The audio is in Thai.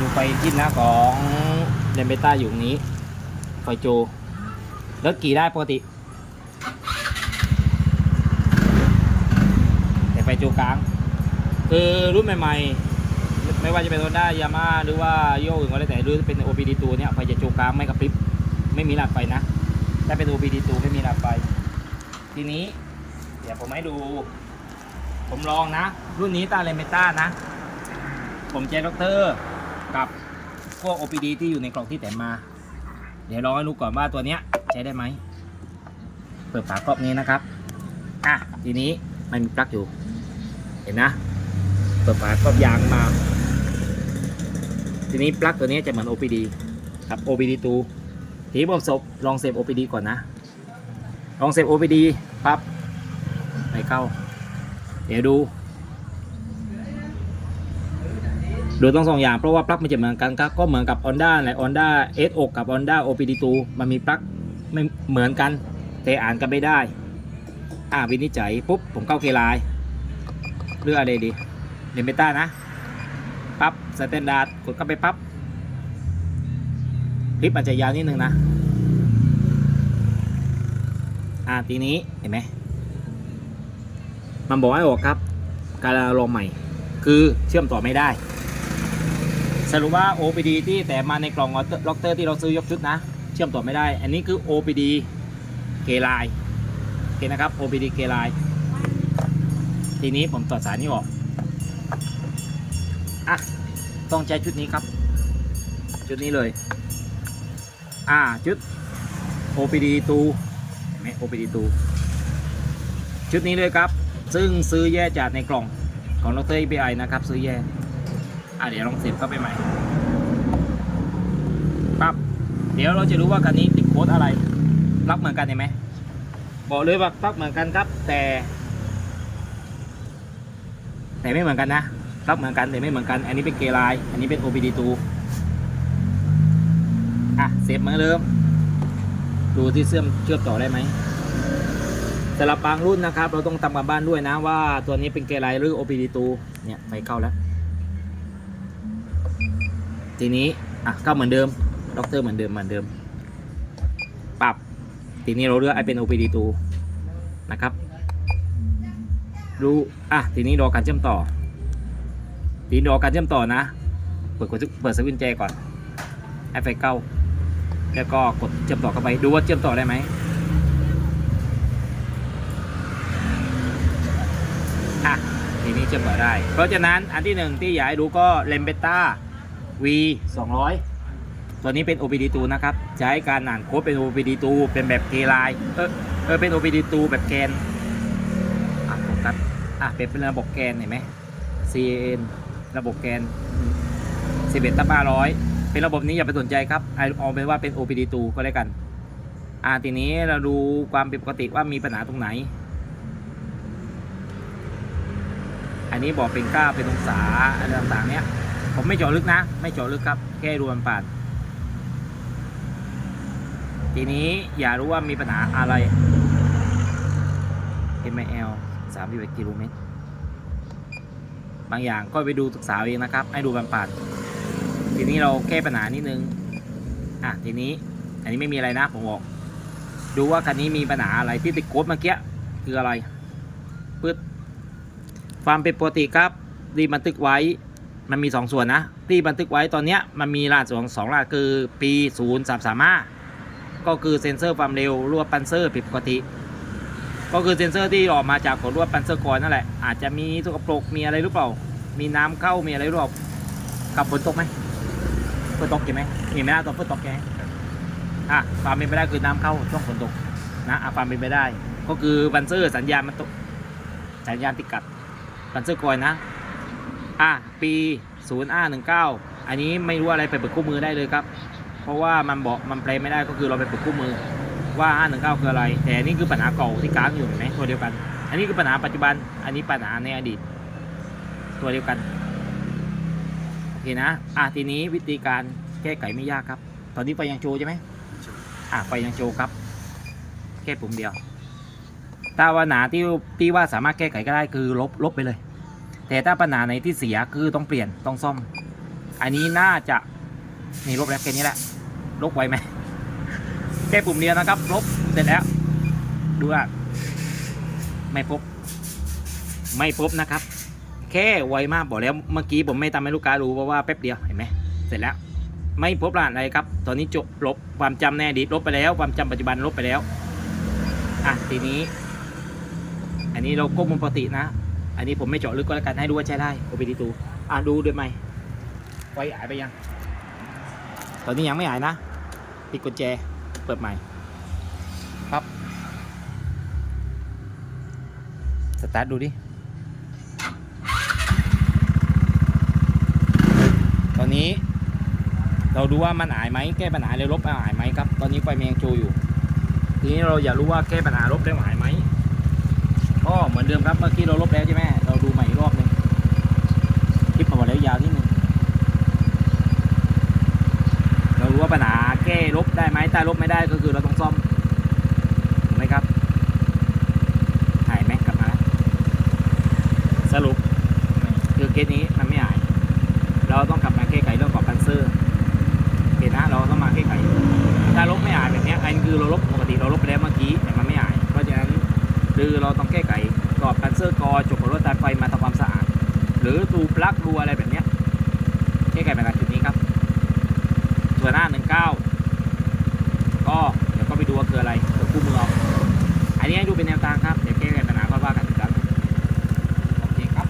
ดูไฟจิ้นนะของเดนเบต้าอยู่ตรงนี้ไฟโจแล้วกี่ได้ปกติ แต่ไฟโจกลาง คือรุ่นใหม่ๆ ไม่ว่าจะเป็น Honda Yamaha หรือว่าโยกอื่นก็แล้วแต่หรือเป็น OBD ตัวเนี่ยไฟจะโจกลางไม่กระพริบไม่มีหลาดไฟนะถ้าเป็น OBD ตัวไม่มีหลาดไฟ ทีนี้ เดี๋ยวผมให้ดู ผมลองนะ รุ่นนี้ตาเลเมต้านะ ผมเจด็อกเตอร์ กับพวก OPD ที่อยู่ในกล่องที่แถมมา เดี๋ยวลองให้ดูก่อนว่าตัวเนี้ยใช้ได้ไหม เปิดฝาครอบนี้นะครับ อะ ทีนี้มันมีปลั๊กอยู่ เห็นนะ เปิดฝาครอบยางมา ทีนี้ปลั๊กตัวนี้จะเหมือน OPD กับ OPD ตูทีนี้ผมสบลองเซฟ OPD ก่อนนะ ลองเซฟ OPD ปั๊บไม่เข้า เดี๋ยวดู ดูต้องสองอย่างเพราะว่าปลั๊กมันจะเหมือนกันก็เหมือนกับ Honda แหละ Honda S6 กับ Honda OPD2 มันมีปลั๊กไม่เหมือนกัน แต่อ่านกันไม่ได้ อ่าวินิจฉัยปุ๊บผมเข้าเคไลน์เลือกอะไรดีเดเบต้านะปั๊บสแตนดาร์ดกดเข้าไปปั๊บคลิปอาจจะยาวนิดนึงนะ อ่าทีนี้เห็นไหมมันบอกให้ออกครับ การลองใหม่ คือเชื่อมต่อไม่ได้ สรุปว่า OPD ที่แต่มาในกล่องล็อกเตอร์ที่เราซื้อยกชุดนะ เชื่อมต่อไม่ได้ อันนี้คือ OPD เกลายโอเคนะครับ OPD เกลายทีนี้ผมตัดสายนี้ออกอะต้องใช้ชุดนี้ครับ ชุดนี้เลย อ่าชุด OPD ตูเห็นไหม OPD ตูชุดนี้เลยครับ ซึ่งซื้อแยกจากในกล่องของดร EPI นะครับ ซื้อแยก อะเดี๋ยวลองเสียบเข้าไปใหม่ปั๊บเดี๋ยวเราจะรู้ว่าคันนี้ติดโค้ดอะไรปลั๊กเหมือนกันเห็นไหมบอกเลยว่าปลั๊กเหมือนกันครับ แต่ แต่ไม่เหมือนกันนะปลั๊กเหมือนกันแต่ไม่เหมือนกัน อันนี้เป็นเกลายอันนี้เป็น OBD ตูอะเสียบมือนเดิมดูที่เชื่อมเชื่อมต่อได้ไหมสำหรับบางรุ่นนะครับ เราต้องทำกันบ้านด้วยนะว่าตัวนี้เป็นเกลายหรือ OBD ตูเนี่ยไฟเข้าแล้ว ทีนี้อะก็เหมือนเดิมด็อกเตอร์เหมือนเดิมเหมือนเดิม ปรับ ทีนี้เราเลือกไอเป็น OPD ตูนะครับ ดูอะทีนี้รอการเชื่อมต่อ ทีนี้รอการเชื่อมต่อนะ เปิดกดเปิดสวิตช์แจก่อนให้ไฟเข้าแล้วก็กดเชื่อมต่อเข้าไปดูว่าเชื่อมต่อได้ไหมอะทีนี้เชื่อมต่อได้ เพราะฉะนั้นอันที่หนึ่งที่อยากให้ดูก็เลมเบต้า V 200 ตัวนี้เป็น OPD 2 นะครับ ใช้การอ่านโค้ดเป็น OPD 2 เป็นแบบเกไลน์เออเออเป็น OPD 2 แบบแกน อะโฟกัสอะเป็นเป็นระบบแกนเห็นไหม CAN ระบบแกน 11 ตับ500 เป็นระบบนี้อย่าไปสนใจครับเอาเอเป็นว่าเป็น OPD 2 ก็แล้วกัน อะทีนี้เราดูความผิดปกติว่ามีปัญหาตรงไหน อันนี้บอกเป็นก้าวเป็นองศาอะไรต่างๆเนี้ย ผมไม่เจาะลึกนะ ไม่เจาะลึกครับ แค่รวมผ่านทีนี้อย่ารู้ว่ามีปัญหาอะไร MIL 31กิโลเมตร บางอย่างก็ไปดูศึกษาเองนะครับ ให้ดูผ่านผ่านทีนี้เราแก้ปัญหานิดนึง อะ ทีนี้ อันนี้ไม่มีอะไรนะ ผมบอก ดูว่าคันนี้มีปัญหาอะไรที่ติดโค้ดเมื่อกี้คืออะไรปึ๊ดความเป็นปกติครับ ดีบันทึกไว้ มันมี 2 ส่วนนะ ที่บันทึกไว้ตอนเนี้ยมันมีรหัสสองสองรหัสคือปี0 3 3 5ก็คือเซ็นเซอร์ความเร็วรวบปันเซอร์ผิดปกติ ก็คือเซ็นเซอร์ที่ออกมาจากของรวบปันเซอร์กอยนั่นแหละ อาจจะมีสกปรกมีอะไรหรือเปล่า มีน้ำเข้ามีอะไรหรือเปล่าขับฝนตกไหมฝนตกใช่ไหมมีไหมนะตอนฝนตกแกอะความเป็นไปได้คือน้ำเข้าช่วงฝนตกนะอะความเป็นไปได้ ก็คือปันเซอร์สัญญาณมันตกสัญญาณติดกัดปันเซอร์กอยนะ อะปี0 R 1 9 อันนี้ไม่รู้อะไรไปเปิดคู่มือได้เลยครับ เพราะว่ามันบอกมันแปลไม่ได้ก็คือเราไปเปิดคู่มือว่า 5 1 9 คืออะไร แต่อันนี่คือปัญหาเก่าที่ค้างอยู่เห็นไหมตัวเดียวกัน อันนี้คือปัญหาปัจจุบัน อันนี้ปัญหาในอดีต ตัวเดียวกันโอเคนะอะทีนี้วิธีการแก้ไขไม่ยากครับ ตอนนี้ไฟยังโชว์ใช่ไหมอะไฟยังโชว์ครับ แค่ปุ่มเดียว ถ้าว่าหนาที่ที่ว่าสามารถแก้ไขก็ได้คือลบลบไปเลย แต่ถ้าปัญหาไหนที่เสียคือต้องเปลี่ยนต้องซ่อม อันนี้น่าจะนี่ลบแล้วแค่นี้แหละลบไวไหมแค่ปุ่มเดียวนะครับลบเสร็จแล้ว ดูอะไม่พบ ไม่พบนะครับ แค่ไวมากบอกแล้วเมื่อกี้ผมไม่ทำให้ลูกค้ารู้เพราะว่าแป๊บเดียวเห็นไหมเสร็จแล้ว ไม่พบรหัสอะไรครับ ตอนนี้จบลบความจำในอดีตลบไปแล้ว ความจำปัจจุบันลบไปแล้วอะทีนี้ อันนี้เราก้มมุมปกตินะ อันนี้ผมไม่เจาะลึกก็แล้วกันให้ดูว่าใช้ได้โอเปดิตูอะดูด้วยไหมไฟหายไปยัง ตอนนี้ยังไม่หายนะปิดกุญแจเปิดใหม่ปั๊บสตาร์ทดูดิ ตอนนี้เราดูว่ามันหายไหมแก้ปัญหาเลยลบหายไหมครับ ตอนนี้ไฟมันยังโชว์อยู่ ทีนี้เราอยากรู้ว่าแก้ปัญหาลบได้หายไหม เดิมครับเมื่อกี้เราลบแล้วใช่ไหมเราดูใหม่อีกรอบหนึงคลิปมาแล้วยาวนิดนึงเรารู้ว่าปัญหาแก้ลบได้ไหมถ้าลบไม่ได้ก็คือเราต้องซ่อมถูกไหมครับหายไหมกลับมาสรุปคือเคสนี้มันไม่หาย เราต้องกลับมาแก้ไขเรื่องของพันเซอร์โอเคนะเราต้องมาแก้ไขถ้าลบไม่หายแบบนี้อันคือเราลบปกติเราลบไปแล้วเมื่อกี้แต่มันไม่หายเพราะฉะนั้นคือเราต้องแก้ อบพันเซอร์กอจบกับรถตัดไฟมาทำความสะอาด หรือตูปลั๊กรูอะไรแบบนี้แก้ไขปัญหาจุดนี้ครับ ส่วนหน้าหนึ่งเก้าก็เดี๋ยวก็ไปดูว่าคืออะไรเดี๋ยวคู่มือเอาอันนี้ให้ดูเป็นแนวทางครับ เดี๋ยวแก้ไขปัญหาก็ว่ากันอีกครั้งโอเคครับ